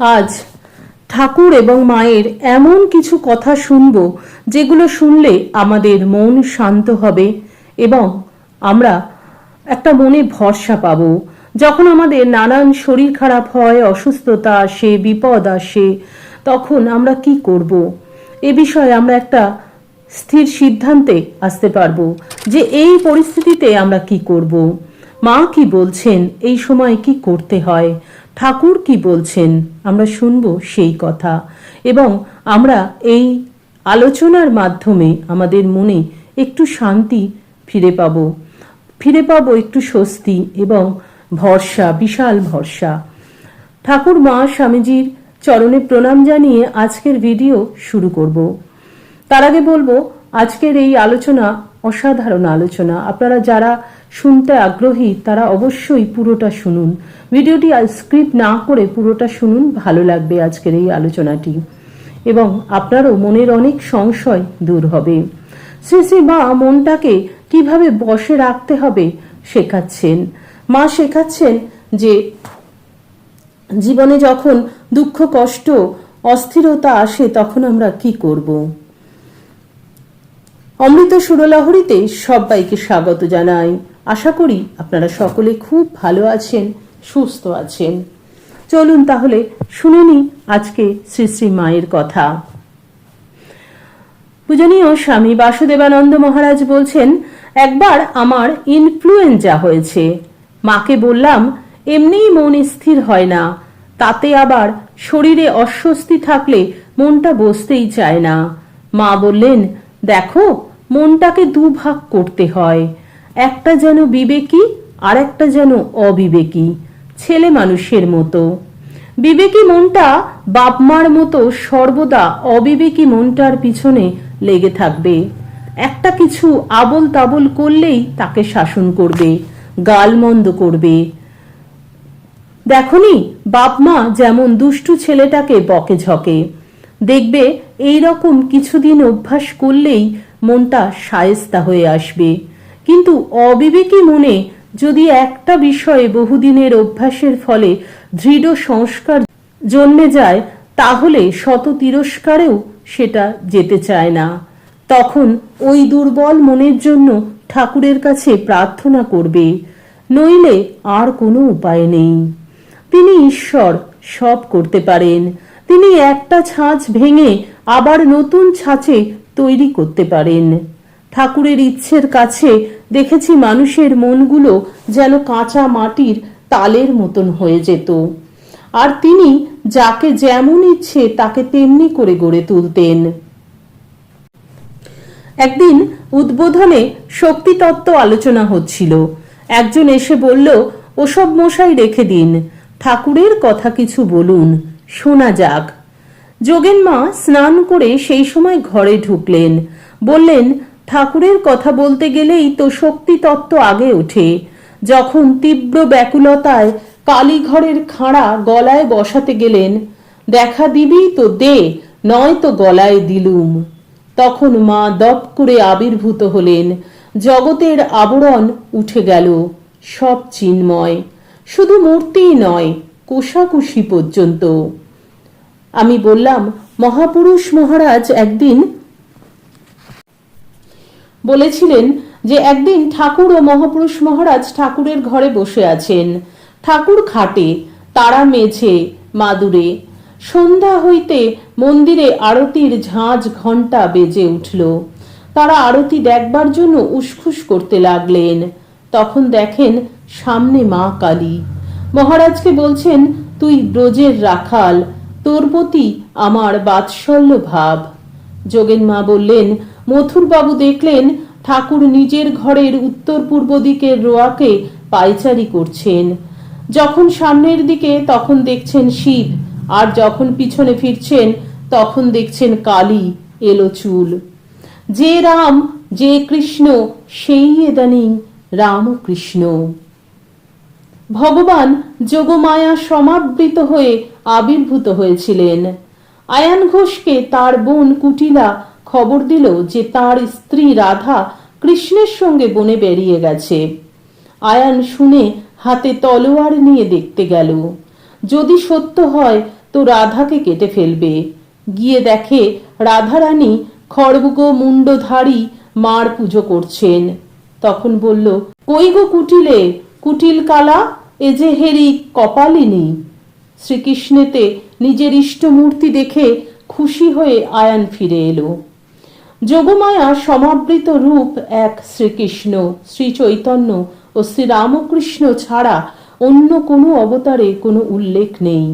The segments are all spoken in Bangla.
আজ ঠাকুর এবং মায়ের এমন কিছু কথা শুনব, যেগুলো শুনলে আমাদের মন শান্ত হবে এবং আমরা একটা মনে ভরসা পাব। যখন আমাদের নানান শরীর খারাপ হয়, অসুস্থতা আসে, বিপদ আসে, তখন আমরা কি করব? এ বিষয়ে আমরা একটা স্থির সিদ্ধান্তে আসতে পারব যে এই পরিস্থিতিতে আমরা কি করব। মা কি বলছেন? এই সময় কি করতে হয়? ঠাকুর কি বলছেন? আমরা শুনব সেই কথা। এবং আমরা এই আলোচনার মাধ্যমে আমাদের মনে একটু শান্তি ফিরে পাব। ফিরে পাব একটু স্বস্তি এবং ভরসা, বিশাল ভরসা। ঠাকুর মা স্বামীজির চরণে প্রণাম জানিয়ে আজকের ভিডিও শুরু করব। তার আগে বলব, আজকের এই আলোচনা অসাধারণ আলোচনা। আপনারা যারা শুনতে আগ্রহী, তারা অবশ্যই পুরোটা শুনুন। ভিডিওটি স্ক্রিপ্ট না করে পুরোটা শুনুন, ভালো লাগবে আজকের এই আলোচনাটি। এবং আপনারও মনের অনেক সংশয় দূর হবে। শ্রী শ্রী মা মনটাকে কীভাবে বসে রাখতে হবে শেখাচ্ছেন। মা শেখাচ্ছেন যে জীবনে যখন দুঃখ, কষ্ট, অস্থিরতা আসে, তখন আমরা কি করব? অমৃত সুরলহরীতে সবাইকে স্বাগত জানাই। আশা করি আপনারা সকলে খুব ভালো আছেন, সুস্থ আছেন। চলুন তাহলে শুনে আজকে শ্রী শ্রী মায়ের কথা। পূজনীয় স্বামী বাসুদেবানন্দ মহারাজ বলছেন, একবার আমার ইনফ্লুয়েঞ্জা হয়েছে। মাকে বললাম, এমনিই মন স্থির হয় না। তাতে আবার শরীরে অস্বস্তি থাকলে মনটা বসতেই চায় না। মা বললেন, দেখো, মনটাকে দুভাগ করতে হয়। একটা যেন বিবেকী আর একটা যেন অবিবেকী, ছেলে মানুষের মতো। বিবেকী মনটা বাপমার মতো সর্বদা অবিবেকী মনটার পিছনে লেগে থাকবে। একটা কিছু আবল তাবল করলেই তাকে শাসন করবে গালমন্দ করবে। দেখনি, বাপ মা যেমন দুষ্টু ছেলেটাকে বকে ঝকে। দেখবে এই রকম কিছুদিন অভ্যাস করলেই মনটা সায়স্তা হয়ে আসবে। কিন্তু অবিবেকী মনে যদি একটা বিষয়ে বহুদিনের অভ্যাসের ফলে দৃঢ় সংস্কার জন্মে যায়, তাহলে শত তিরস্কারেও সেটা যেতে চায় না। তখন ওই দুর্বল মনের জন্য ঠাকুরের কাছে প্রার্থনা করবে, নইলে আর কোনো উপায় নেই। তিনি ঈশ্বর সব করতে পারেন। তিনি একটা ছাঁচ ভেঙে আবার নতুন ছাঁচে তৈরি করতে পারেন। ঠাকুরের ইচ্ছের কাছে দেখেছি মানুষের মনগুলো যেন কাঁচা মাটির তালের মতন হয়ে যেত। আর তিনি যাকে যেমন ইচ্ছে তাকে তেমনি করে গড়ে তুলতেন। একদিন উদ্বোধনে শক্তিতত্ত্ব আলোচনা হচ্ছিল। একজন এসে বলল, ওসব মশাই রেখে দিন, ঠাকুরের কথা কিছু বলুন, শোনা যাক। যোগেন মা স্নান করে সেই সময় ঘরে ঢুকলেন। বললেন ঠাকুরের কথা বলতে গেলেই তো শক্তি তত্ত্ব আগে ওঠে। যখন তীব্র ব্যাকুলতায় কালীঘরের খাঁড়া গলায় বসাতে গেলেন, দেখা দিবি তো দে, নয় তো গলায় দিলুম। তখন মা দপ করে আবির্ভূত হলেন। জগতের আবরণ উঠে গেল, সব চিন্ময়। শুধু মূর্তিই নয়, কোষাকুষি পর্যন্ত। আমি বললাম, মহাপুরুষ মহারাজ একদিন বলেছিলেন যে একদিন ঠাকুর ও মহাপুরুষ মহারাজ ঠাকুরের ঘরে বসে আছেন। ঠাকুর খাটে তারা মেঝে, মাদুরে। সন্ধ্যা হইতে মন্দিরে আরতির ঝাঁঝ ঘণ্টা বেজে উঠল। তারা আরতি দেখবার জন্য উসখুস করতে লাগলেন। তখন দেখেন সামনে মা কালী। মহারাজকে বলছেন, তুই ব্রজের রাখাল, তোর প্রতি আমার বাৎসল্য ভাব। যোগেন মা বললেন মথুরবাবু দেখলেন ঠাকুর নিজের ঘরের উত্তর পূর্ব দিকের রোয়াকে পায়চারি করছেন। যখন সামনের দিকে তখন দেখছেন শিব, আর যখন পিছনে ফিরছেন তখন দেখছেন কালী, এলো চুল। যে রাম, যে কৃষ্ণ, সেই এদানিং রামকৃষ্ণ। ভগবান যোগমায়া সমাবৃত হয়ে আবির্ভূত হয়েছিলেন। আয়ান ঘোষকে তার বোন কুটিলা খবর দিল যে তার স্ত্রী রাধা কৃষ্ণের সঙ্গে বনে বেরিয়ে গেছে। আয়ান শুনে হাতে তলোয়ার নিয়ে দেখতে গেল। যদি সত্য হয় তো রাধাকে কেটে ফেলবে। গিয়ে দেখে রাধারানী খড়গ মুন্ডধারী মার পুজো করছেন। তখন বলল, কই গো কুটিলে? কুটিল কালা? এ যে হেরি কপালিনী? শ্রীকৃষ্ণেতে নিজের ইষ্টমূর্তি দেখে খুশি হয়ে আয়ান ফিরে এলো। যোগমায়া সমাবৃত রূপ এক শ্রীকৃষ্ণ শ্রী চৈতন্য ও শ্রীরামকৃষ্ণ ছাড়া অন্য কোনো অবতারে কোনো উল্লেখ নেই।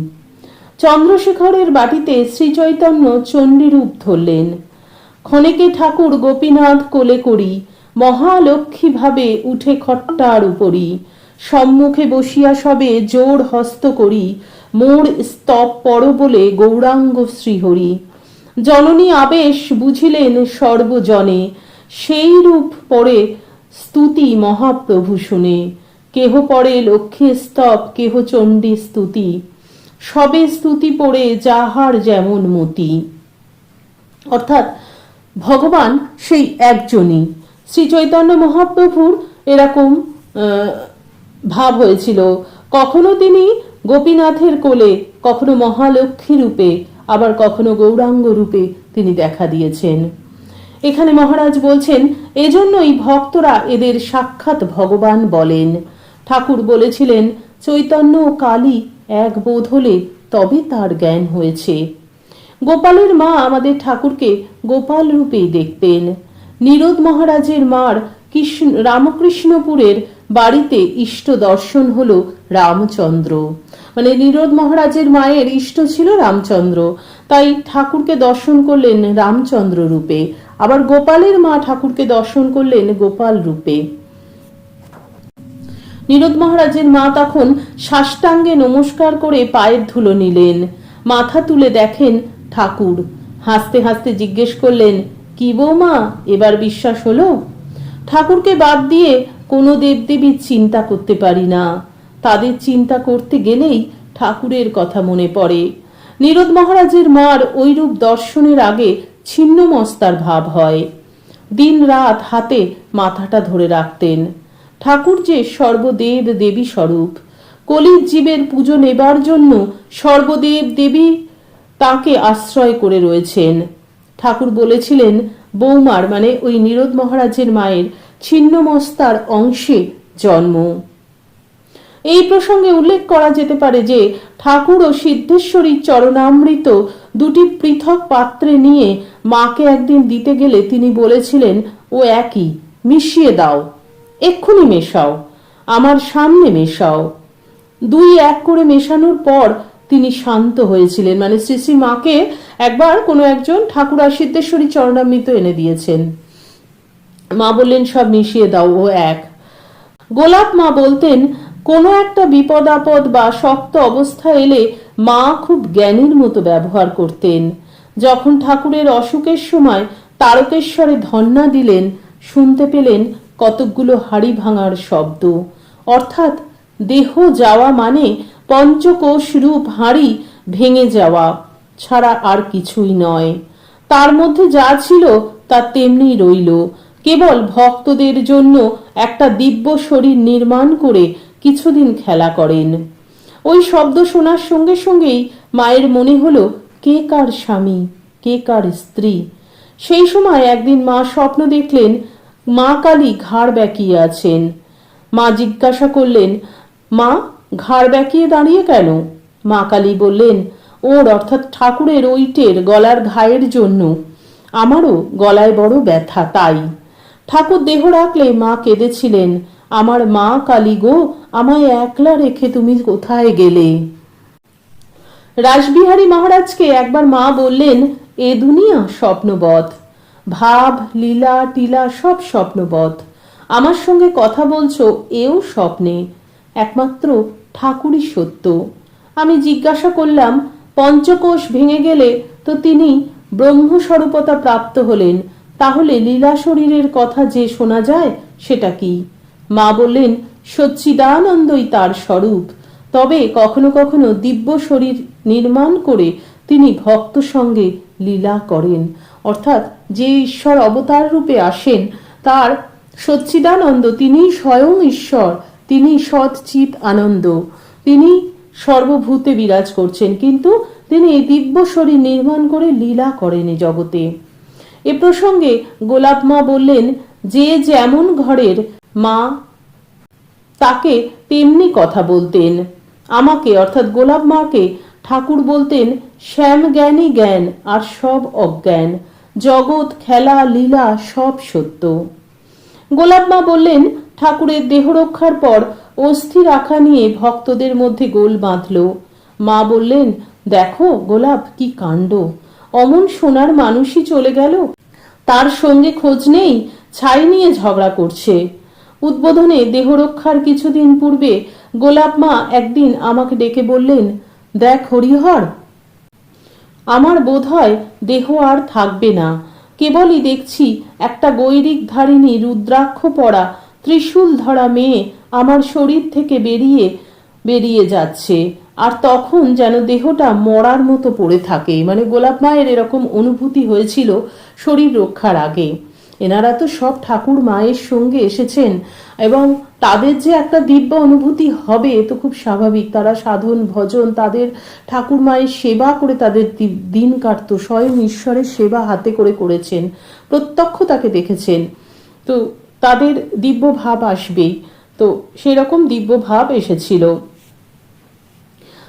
চন্দ্রশেখরের বাটিতে শ্রী চৈতন্য চণ্ডীরূপ ধরলেন। ক্ষণেকে ঠাকুর গোপীনাথ কোলে করি, মহালক্ষ্মী ভাবে উঠে খট্টার উপরি। সম্মুখে বসিয়া সবে জোর হস্ত করি, মোর স্তব পর বলে গৌরাঙ্গ শ্রীহরি। জননী আবেশ বুঝিলেন সর্বজনে, সেই রূপ পরে স্তুতি মহাপ্রভু শুনে। কেহ পরে লক্ষ্মী স্তব, কেহ চণ্ডী স্তুতি। সবে স্তুতি পড়ে যাহার যেমন মতি। অর্থাৎ ভগবান সেই একজনই। শ্রী চৈতন্য মহাপ্রভুর এরকম ভাব হয়েছিল। কখনো তিনি গোপীনাথের কোলে, কখনো মহালক্ষ্মী রূপে আবার কখনো গৌরাঙ্গ রূপে তিনি দেখা দিয়েছেন। এখানে মহারাজ বলছেন, এজন্যই ভক্তরা এদের সাক্ষাৎ ভগবান বলেন। ঠাকুর বলেছিলেন, চৈতন্য ও কালী এক বোধ হলে তবে তার জ্ঞান হয়েছে। গোপালের মা আমাদের ঠাকুরকে গোপাল রূপেই দেখতেন। নিরোদ মহারাজের মার কৃষ্ণ, রামকৃষ্ণপুরের বাড়িতে ইষ্ট দর্শন হলো রামচন্দ্র। মানে নিরোদ মহারাজের মায়ের ইষ্ট ছিল রামচন্দ্র। তাই ঠাকুরকে দর্শন করলেন রামচন্দ্র রূপে। আবার গোপালের মা ঠাকুরকে দর্শন করলেন গোপাল রূপে। নিরোদ মহারাজের মা তখন সাষ্টাঙ্গে নমস্কার করে পায়ের ধুলো নিলেন। মাথা তুলে দেখেন ঠাকুর। হাসতে হাসতে জিজ্ঞেস করলেন, কি বৌমা, এবার বিশ্বাস হলো? ঠাকুরকে বাদ দিয়ে কোনো দেবদেবীর চিন্তা করতে পারি না। তাদের চিন্তা করতে গেলেই ঠাকুরের কথা মনে পড়ে। নিরোদ মহারাজের মার ঐরূপ দর্শনের আগে ছিন্ন মস্তার ভাব হয়। দিন রাত হাতে মাথাটা ধরে রাখতেন। ঠাকুর যে সর্বদেব দেবী স্বরূপ, কলির জীবের পুজো নেবার জন্য সর্বদেব দেবী তাকে আশ্রয় করে রয়েছেন। ঠাকুর বলেছিলেন, বৌমার মানে ওই নিরোদ মহারাজের মায়ের ছিন্নমস্তার অংশে জন্ম। এই প্রসঙ্গে উল্লেখ করা যেতে পারে যে, ঠাকুর ও সিদ্ধেশ্বরীর চরণামৃত দুটি পৃথক পাত্রে নিয়ে মাকে একদিন দিতে গেলে তিনি বলেছিলেন, ও একই, মিশিয়ে দাও, এক্ষুনি মেশাও, আমার সামনে মেশাও। দুই এক করে মেশানোর পর তিনি শান্ত হয়েছিলেন। মানে শ্রী শ্রী মাকে একবার কোনো একজন ঠাকুর আর সিদ্ধেশ্বরী চরণামৃত এনে দিয়েছেন। মা বললেন, সব মিশিয়ে দাও, ও এক। গোলাপ মা বলতেন কোনো একটা বিপদ আপদ বা শক্ত অবস্থা এলে মা খুব জ্ঞানীর মতো ব্যবহার করতেন। যখন ঠাকুরের অসুখের সময় তারকেশ্বরে ধন্না দিলেন, শুনতে পেলেন কতকগুলো হাড়ি ভাঙার শব্দ। অর্থাৎ দেহ যাওয়া মানে পঞ্চকোষ রূপ হাড়ি ভেঙে যাওয়া ছাড়া আর কিছুই নয়। তার মধ্যে যা ছিল তা তেমনি রইল। কেবল ভক্তদের জন্য একটা দিব্য শরীর নির্মাণ করে কিছুদিন খেলা করেন। ওই শব্দ শোনার সঙ্গে সঙ্গেই মায়ের মনে হলো, কে কার স্বামী, কে কার স্ত্রী? সেই সময় একদিন মা স্বপ্ন দেখলেন, মা কালী ঘাড় ব্যাকিয়ে আছেন। মা জিজ্ঞাসা করলেন, মা, ঘাড় ব্যাকিয়ে দাঁড়িয়ে কেন? মা কালী বললেন, ওর অর্থাৎ ঠাকুরের ওইটের গলার ঘায়ের জন্য। আমারও গলায় বড় ব্যথা, তাই। ঠাকুর দেহ রাখলে মা কেঁদেছিলেন। আমার মা কালী গো, আমায় একলা রেখে তুমি কোথায় গেলে? রাসবিহারী মহারাজকে একবার মা বললেন, এ দুনিয়া স্বপ্নবধ। ভাব, লীলা, টিলা সব স্বপ্নবধ। আমার সঙ্গে কথা বলছো, এও স্বপ্নে। একমাত্র ঠাকুরই সত্য। আমি জিজ্ঞাসা করলাম, পঞ্চকোষ ভেঙে গেলে তো তিনি ব্রহ্মস্বরূপতা প্রাপ্ত হলেন। তাহলে লীলা শরীরের কথা যে শোনা যায়, সেটা কি? মা বললেন, সচ্চিদানন্দই তার স্বরূপ। তবে কখনো কখনো দিব্য শরীর নির্মাণ করে তিনি ভক্ত সঙ্গে লীলা করেন। অর্থাৎ যে ঈশ্বর অবতার রূপে আসেন, তার সচ্চিদানন্দ তিনি স্বয়ং ঈশ্বর, তিনি সৎচিত আনন্দ। তিনি সর্বভূতে বিরাজ করছেন, কিন্তু তিনি দিব্য শরীর নির্মাণ করে লীলা করেন এই জগতে। এ প্রসঙ্গে গোলাপ মা বললেন, যে যেমন ঘরের মা, তাকে তেমনি কথা বলতেন। আমাকে, অর্থাৎ গোলাপ মাকে, ঠাকুর বলতেন, শ্যাম জ্ঞানী জ্ঞান আর সব অজ্ঞান। জগৎ, খেলা, লীলা সব সত্য। গোলাপ মা বললেন, ঠাকুরের দেহ রক্ষার পর অস্থি রাখা নিয়ে ভক্তদের মধ্যে গোল বাঁধল। মা বললেন, দেখো গোলাপ, কি কাণ্ড। অমন সোনার মানুষই চলে গেল। তার সঙ্গে খোঁজ নেই, ছাই নিয়ে ঝগড়া করছে। উদ্বোধনে দেহরক্ষার কিছুদিন পূর্বে গোলাপ মা একদিন আমাকে ডেকে বললেন, দেখ হরিহর, আমার বোধ হয় দেহ আর থাকবে না। কেবলই দেখছি একটা গৈরিক ধারিণী রুদ্রাক্ষ পড়া ত্রিশূল ধরা মেয়ে আমার শরীর থেকে বেরিয়ে বেরিয়ে যাচ্ছে। আর তখন যেন দেহটা মরার মতো পড়ে থাকে। মানে গোলাপ মায়ের এরকম অনুভূতি হয়েছিল শরীর রক্ষার আগে। এনারা তো সব ঠাকুর মায়ের সঙ্গে এসেছেন এবং তাদের যে একটা দিব্য অনুভূতি হবে তো খুব স্বাভাবিক। তারা সাধন, ভজন, তাদের ঠাকুর মায়ের সেবা করে তাদের দিন কাটতো, স্বয়ং ঈশ্বরের সেবা হাতে করে করেছেন, প্রত্যক্ষ তাকে দেখেছেন। তো তাদের দিব্য ভাব আসবেই। তো সেরকম দিব্য ভাব এসেছিল।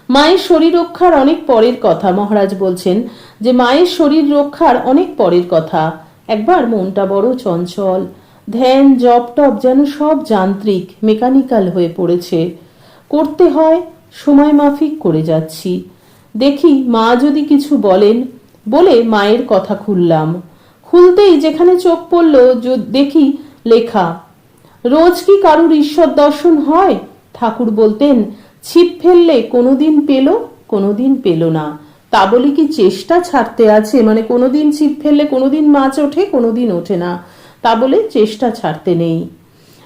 মায়ের শরীর রক্ষার অনেক পরের কথা, মহারাজ বলছেন যে মায়ের শরীর রক্ষার অনেক পরের কথা। একবার মনটা বড় চঞ্চল। ধ্যান, জপ টপ যেন সব যান্ত্রিক, মেকানিক্যাল হয়ে পড়েছে। করতে হয়, সময় মাফিক করে যাচ্ছি। দেখি মা যদি কিছু বলেন, বলে মায়ের কথা খুললাম। খুলতেই যেখানে চোখ পড়ল দেখি লেখা, রোজ কি কারুর ঈশ্বর দর্শন হয়? ঠাকুর বলতেন, ছিপ ফেললে কোনোদিন পেল কোনোদিন পেল না। তা বলি কি চেষ্টা ছাড়তে আছে? মানে কোনোদিন ছিপ ফেললে কোনোদিন মাছ ওঠে, কোনোদিন ওঠে না। তা বলে চেষ্টা ছাড়তে নেই।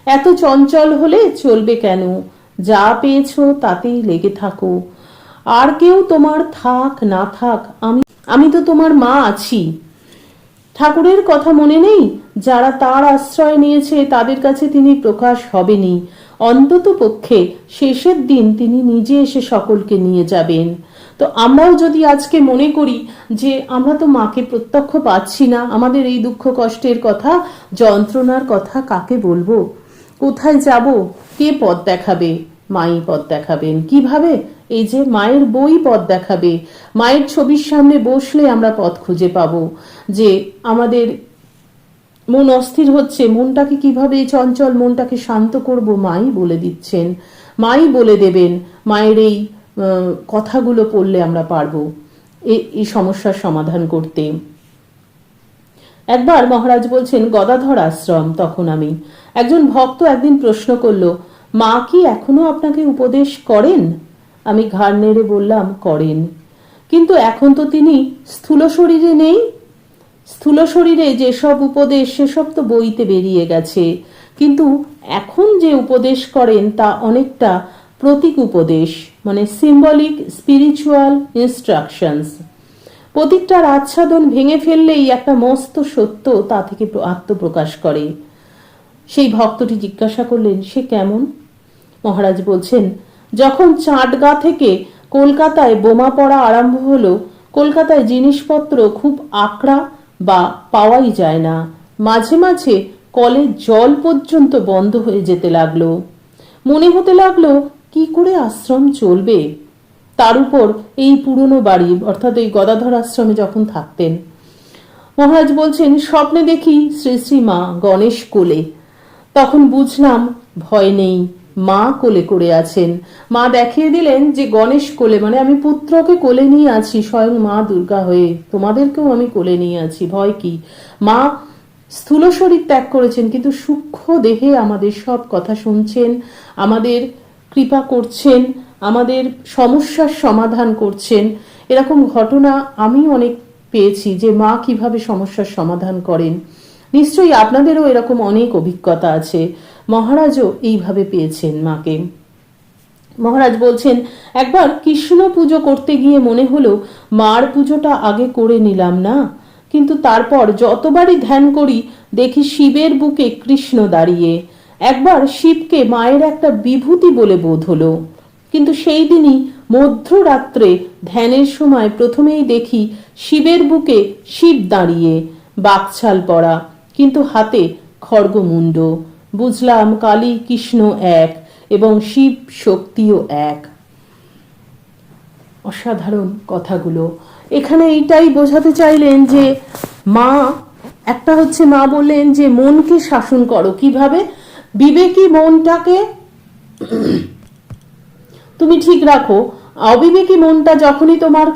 এত চঞ্চল হলে চলবে কেন? যা পেয়েছ তাতেই লেগে থাকো। আর কেউ তোমার থাক, না থাক, আমি আমি তো তোমার মা আছি। ঠাকুরের কথা মনে নেই? যারা তার আশ্রয় নিয়েছে, তাদের কাছে তিনি প্রকাশ হবেনি অন্তত পক্ষে শেষের দিন তিনি নিজে এসে সকলকে নিয়ে যাবেন। তো আমরাও যদি আজকে মনে করি যে আমরা তো মাকে প্রত্যক্ষ পাচ্ছি না, আমাদের এই দুঃখ কষ্টের কথা, যন্ত্রণার কথা কাকে বলব? কোথায় যাব? কে পথ দেখাবে? মাই পথ দেখাবেন। কীভাবে? এই যে মায়ের বই পথ দেখাবে। মায়ের ছবির সামনে বসলে আমরা পথ খুঁজে পাবো। যে আমাদের মন অস্থির হচ্ছে, মনটাকে কীভাবে এই চঞ্চল মনটাকে শান্ত করব মাই বলে দিচ্ছেন। মাই বলে দেবেন, মায়ের এই কথাগুলো পড়লে আমরা পারব এই সমস্যার সমাধান করতে। একবার মহারাজ বলছেন, গদাধর আশ্রম, তখন আমি। একজন ভক্ত একদিন প্রশ্ন করল, মা কি এখনও আপনাকে উপদেশ করেন? আমি ঘাড় নেড়ে বললাম, করেন। কিন্তু এখন তো তিনি স্থূল শরীরে নেই। স্থূল শরীরে যেসব উপদেশ, সেসব তো বইতে বেরিয়ে গেছে। কিন্তু এখন যে উপদেশ করেন, তা অনেকটা প্রতীক উপদেশ। মানে সিম্বলিক স্পিরিচুয়াল ইনস্ট্রাকশনস প্রতীকটার আচ্ছাদন ভেঙে ফেললেই একটা মস্ত সত্য তা থেকে আত্মপ্রকাশ করে। সেই ভক্তটি জিজ্ঞাসা করলেন, সে কেমন? মহারাজ বলছেন, যখন চাঁদগা থেকে কলকাতায় বোমা পড়া আরম্ভ হলো, কলকাতায় জিনিসপত্র খুব আকড়া বা পাওয়াই যায় না। মাঝে মাঝে কলের জল পর্যন্ত বন্ধ হয়ে যেতে লাগল। মনে হতে লাগল কি করে আশ্রম চলবে? তার উপর এই পুরনো বাড়ি, অর্থাৎ এই গদাধর আশ্রমে যখন থাকতেন, মহারাজ বলছেন, স্বপ্নে দেখি শ্রী শ্রী মা গণেশ কোলে। তখন বুঝলাম, ভয় নেই, মা কোলে করে আছেন। মা দেখিয়ে দিলেন যে গণেশ কোলে মানে আমি পুত্রকে কোলে নিয়ে আছি, স্বয়ং মা দুর্গা হয়ে। তোমাদেরকেও আমি কোলে নিয়ে আছি, ভয় কি? মা স্থূল শরীর ত্যাগ করেছেন, কিন্তু সূক্ষ্ম দেহে আমাদের সব কথা শুনছেন, আমাদের কৃপা করছেন, আমাদের সমস্যার সমাধান করছেন। এরকম ঘটনা আমি অনেক পেয়েছি যে মা কীভাবে সমস্যার সমাধান করেন। নিশ্চয়ই আপনাদেরও এরকম অনেক অভিজ্ঞতা আছে। মহারাজও এইভাবে পেয়েছেন মাকে। মহারাজ বলছেন, একবার কৃষ্ণ পুজো করতে গিয়ে মনে হলো, মার পুজোটা আগে করে নিলাম না। কিন্তু তারপর যতবারই ধ্যান করি, দেখি শিবের বুকে কৃষ্ণ দাঁড়িয়ে। একবার শিবকে মায়ের একটা বিভূতি বলে বোধ হলো। কিন্তু সেই দিনই মধ্যরাত্রে ধ্যানের সময় প্রথমেই দেখি শিবের বুকে শিব দাঁড়িয়ে, বাকছাল পরা, কিন্তু হাতে খড়গমুণ্ড। বুঝলাম কালী কৃষ্ণ এক এবং শিব শক্তিও এক। অসাধারণ কথাগুলো। এখানে এইটাই বোঝাতে চাইলেন যে মা, একটা হচ্ছে মা বললেন যে মনকে শাসন করো। কীভাবে? বিবেকী মনটাকে তুমি ঠিক রাখো। অবিবেকী মনটা যখনই তোমার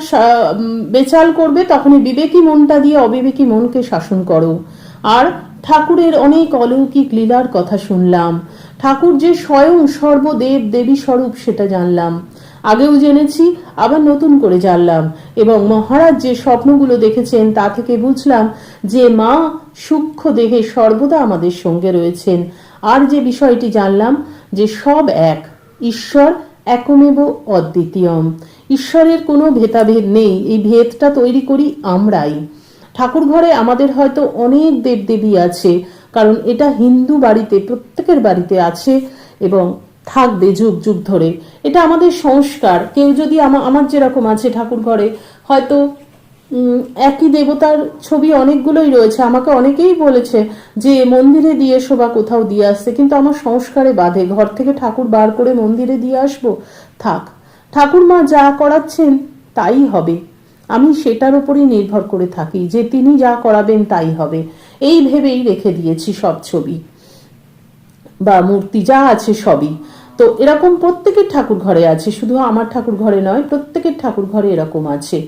বেচাল করবে, তখনই বিবেকী মনটা দিয়ে অবিবেকী মনকে শাসন করো। আর ঠাকুরের অনেক অলৌকিক লীলার কথা শুনলাম। ঠাকুর যে স্বয়ং সর্বদেব দেবী স্বরূপ সেটা জানলাম। আগেও জেনেছি, আবার নতুন করে জানলাম। এবং মহারাজ যে স্বপ্নগুলো দেখেছেন, তা থেকে বুঝলাম যে মা সূক্ষ্ম দেহে সর্বদা আমাদের সঙ্গে রয়েছেন। আর যে বিষয়টি জানলাম যে সব এক, ঈশ্বর একমেব অদ্বিতীয়ম। ঈশ্বরের কোনো ভেদাভেদ নেই, এই ভেদটা তৈরি করি আমরাই। ঠাকুর ঘরে আমাদের হয়তো অনেক দেবদেবী আছে, কারণ এটা হিন্দু বাড়িতে, প্রত্যেকের বাড়িতে আছে এবং থাকবে যুগ যুগ ধরে। এটা আমাদের সংস্কার। কেউ যদি আমা- আমার যেরকম আছে ঠাকুর ঘরে, হয়তো একই দেবতার ছবি অনেকগুলোই রয়েছে। আমাকে অনেকেই বলেছে যে, মন্দিরে দিয়ে এসো বা কোথাও দিয়ে আসতে, কিন্তু আমার সংস্কারে বাধে। ঘর থেকে ঠাকুর বার করে মন্দিরে দিয়ে আসব? থাক, ঠাকুর মা যা করাচ্ছেন তাই হবে। আমি সেটার উপরই নির্ভর করে থাকি, যে তিনি যা করাবেন তাই হবে। এই ভেবেই রেখে দিয়েছি সব ছবি। বা মূর্তি যা আছে সবই। তো এরকম প্রত্যেকের ঠাকুর ঘরে আছে, শুধু আমার ঠাকুর ঘরে নয়, প্রত্যেকের ঠাকুর ঘরে এরকম আছে।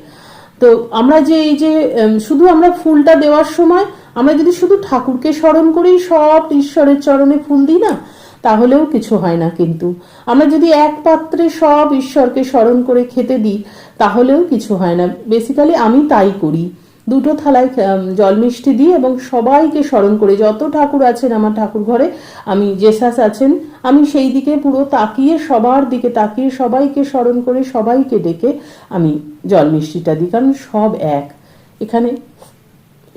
তো আমরা যে এই যে শুধু আমরা ফুলটা দেওয়ার সময়, আমরা যদি শুধু ঠাকুরকে স্মরণ করেই সব ঈশ্বরের চরণে ফুল দিই না, তাহলেও কিছু হয় না কিন্তু। আমরা যদি এক পাত্রে সব ঈশ্বরকে স্মরণ করে খেতে দিই, তাহলেও কিছু হয় না। বেসিক্যালি আমি তাই করি। দুটো থালায় জল মিষ্টি দিই এবং সবাইকে স্মরণ করে। যত ঠাকুর আছেন আমার ঠাকুর ঘরে, আমি জেসাস আছেন, আমি সেই দিকে পুরো তাকিয়ে সবার দিকে তাকিয়ে সবাইকে স্মরণ করে সবাইকে ডেকে আমি জল মিষ্টিটা দিই, কারণ সব এক। এখানে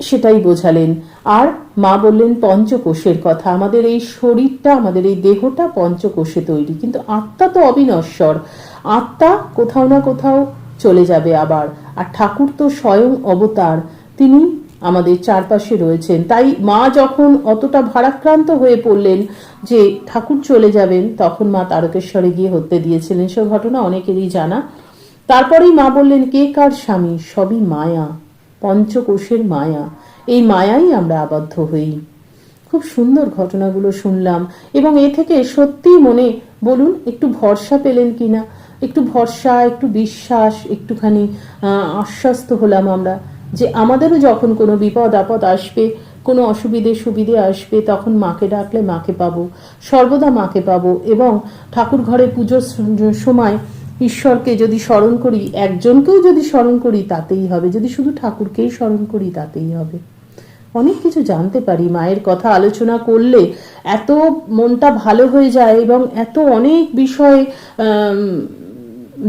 সেটাই বোঝালেন। আর মা বললেন, পঞ্চকোষের কথা। আমাদের এই শরীরটা, আমাদের এই দেহটা পঞ্চকোষে তৈরি। কিন্তু আত্মা তো অবিনশ্বর। আত্মা কোথাও না কোথাও চলে যাবে আবার। আর ঠাকুর তো স্বয়ং অবতার, তিনি আমাদের চারপাশে রয়েছেন। তাই মা যখন অতটা ভারাক্রান্ত হয়ে পড়লেন যে ঠাকুর চলে যাবেন, তখন মা তারকেশ্বরে গিয়ে হতে দিয়েছিলেন। সে ঘটনা অনেকেরই জানা। তারপরেই মা বললেন, কে কার স্বামী? সবই মায়া, পঞ্চকোষের মায়া। এই মায়াই আমরা আবদ্ধ হই। খুব সুন্দর ঘটনাগুলো শুনলাম। এবং এ থেকে সত্যি মনে, বলুন, একটু ভরসা পেলেন কিনা? একটু ভরসা, একটু বিশ্বাস, একটুখানি আশ্বস্ত হলাম আমরা যে আমাদেরও যখন কোনো বিপদ, আপদ আসবে, কোনো অসুবিধে, সুবিধে আসবে, তখন মাকে ডাকলে মাকে পাবো, সর্বদা মাকে পাবো এবং ঠাকুর ঘরে পুজোর সময় ঈশ্বরকে যদি স্মরণ করি, একজনকেও যদি স্মরণ করি, তাতেই হবে। যদি শুধু ঠাকুরকেই স্মরণ করি, তাতেই হবে। অনেক কিছু জানতে পারি, মায়ের কথা আলোচনা করলে এত মনটা ভালো হয়ে যায় এবং এত অনেক বিষয়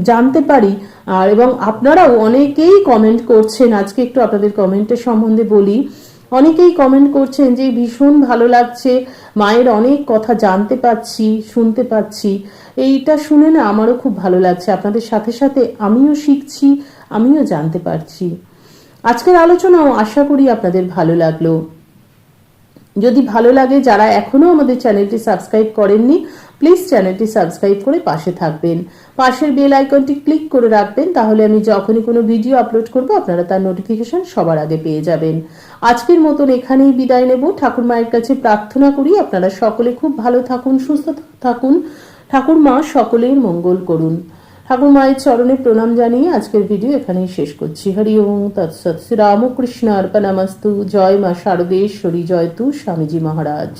জানতে পারি। আর এবং আপনারাও অনেকেই কমেন্ট করছেন, আজকে একটু আপনাদের কমেন্টের সম্বন্ধে বলি। অনেকেই কমেন্ট করছেন যে, ভীষণ ভালো লাগছে, মায়ের অনেক কথা জানতে পাচ্ছি, শুনতে পাচ্ছি। এইটা শুনে না আমারও খুব ভালো লাগছে। আপনাদের সাথে সাথে আমিও শিখছি, আমিও জানতে পারছি। আজকের আলোচনাও আশা করি আপনাদের ভালো লাগল। যদি ভালো লাগে, যারা এখনও আমাদের চ্যানেলটি সাবস্ক্রাইব করেননি প্লিজ চ্যানেলটি সাবস্ক্রাইব করে পাশে থাকবেন। পাশের বেল আইকনটি ক্লিক করে রাখবেন, তাহলে আমি যখনই কোনো ভিডিও আপলোড করব, আপনারা তার নোটিফিকেশন সবার আগে পেয়ে যাবেন। আজকের মতন এখানেই বিদায় নেব। ঠাকুর মায়ের কাছে প্রার্থনা করি, আপনারা সকলে খুব ভালো থাকুন, সুস্থ থাকুন। ঠাকুর মা সকলের মঙ্গল করুন। ঠাকুর মায়ের চরণে প্রণাম জানিয়ে আজকের ভিডিও এখানেই শেষ করছি। হরি ওম তৎসৎ শ্রী রামকৃষ্ণ অর্পণামস্তু জয় মা শারদেশ্বরী, জয় তু স্বামীজি মহারাজ।